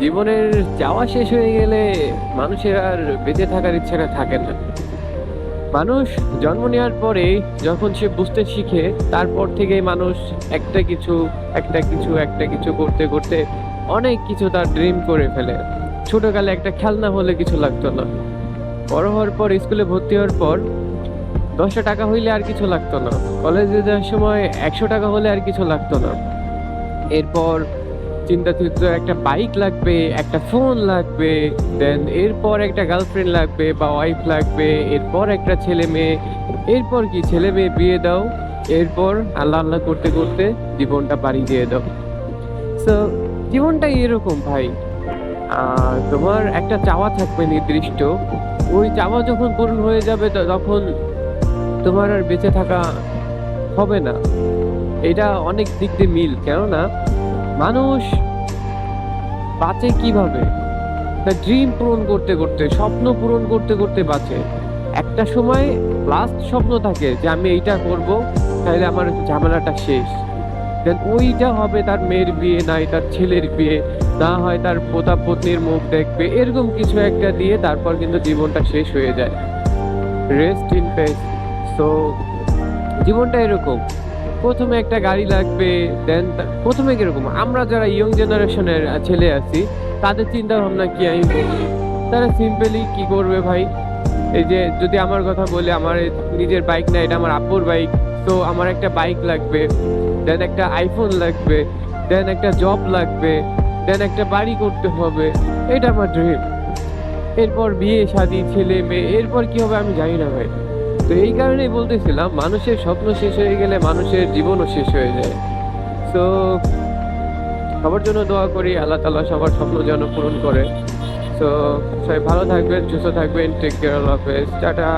জীবনের চাওয়া শেষ হয়ে গেলে মানুষের আর বেঁচে থাকার ইচ্ছাটা থাকে না। মানুষ জন্ম নেওয়ার পরে যখন সে বুঝতে শিখে, তারপর থেকে মানুষ একটা কিছু একটা কিছু একটা কিছু করতে করতে অনেক কিছু তার ড্রিম করে ফেলে। ছোটকালে একটা খেলনা হলে কিছু লাগতো না। বড় হওয়ার পর, স্কুলে ভর্তি হওয়ার পর দশটা টাকা হইলে আর কিছু লাগতো না। কলেজে যাওয়ার সময় একশো টাকা হলে আর কিছু লাগতো না। এরপর চিন্তা চিন্তা একটা বাইক লাগবে, একটা ফোন লাগবে দেন এরপর একটা গার্লফ্রেন্ড লাগবে বা ওয়াইফ লাগবে, এরপর একটা ছেলে মেয়ে, এরপর কি ছেলে মেয়ে বিয়ে দাও, এরপর আল্লাহ আল্লাহ করতে করতে জীবনটা পাড়ি দিয়ে দাও। সো জীবনটা এরকম ভাই। তোমার একটা চাওয়া থাকবে নির্দিষ্ট, ওই চাওয়া যখন পূরণ হয়ে যাবে তখন তোমার আর বেঁচে থাকা হবে না। এটা অনেক দিক দিয়ে মিল, কেননা মানুষ বাঁচে কীভাবে? তার ড্রিম পূরণ করতে করতে, স্বপ্ন পূরণ করতে করতে বাঁচে। একটা সময় লাস্ট স্বপ্ন থাকে যে আমি এইটা করব তাহলে আমার ঝামেলাটা শেষ। দেন ওইটা হবে তার মেয়ের বিয়ে, নাই তার ছেলের বিয়ে, না হয় তার পোতা পত্নীর মুখ দেখবে, এরকম কিছু একটা দিয়ে তারপর কিন্তু জীবনটা শেষ হয়ে যায়। রেস্ট ইন পেস সো জীবনটা এরকম। প্রথমে একটা গাড়ি লাগবে দেন প্রথমে কীরকম? আমরা যারা ইয়ং জেনারেশনের ছেলে আছি, তাদের চিন্তা ভাবনা কি আমি তারা সিম্পলি কি করবে ভাই? এই যে যদি আমার কথা বলে, আমার নিজের বাইক না, এটা আমার আব্বুর বাইক তো আমার একটা বাইক লাগবে দেন একটা আইফোন লাগবে দেন একটা জব লাগবে দেন একটা বাড়ি করতে হবে, এটা আমার ড্রিম এরপর বিয়ে, শাদী, ছেলে, মেয়ে, এরপর কি হবে আমি জানি না ভাই। তো এই কারণেই বলতেছিলাম, মানুষের স্বপ্ন শেষ হয়ে গেলে মানুষের জীবনও শেষ হয়ে যায়। তো সবার জন্য দোয়া করি, আল্লাহ তালা সবার স্বপ্ন যেন পূরণ করে। তো সবাই ভালো থাকবেন, সুস্থ থাকবেন টেক কেয়ার হাফেজ, টাটা।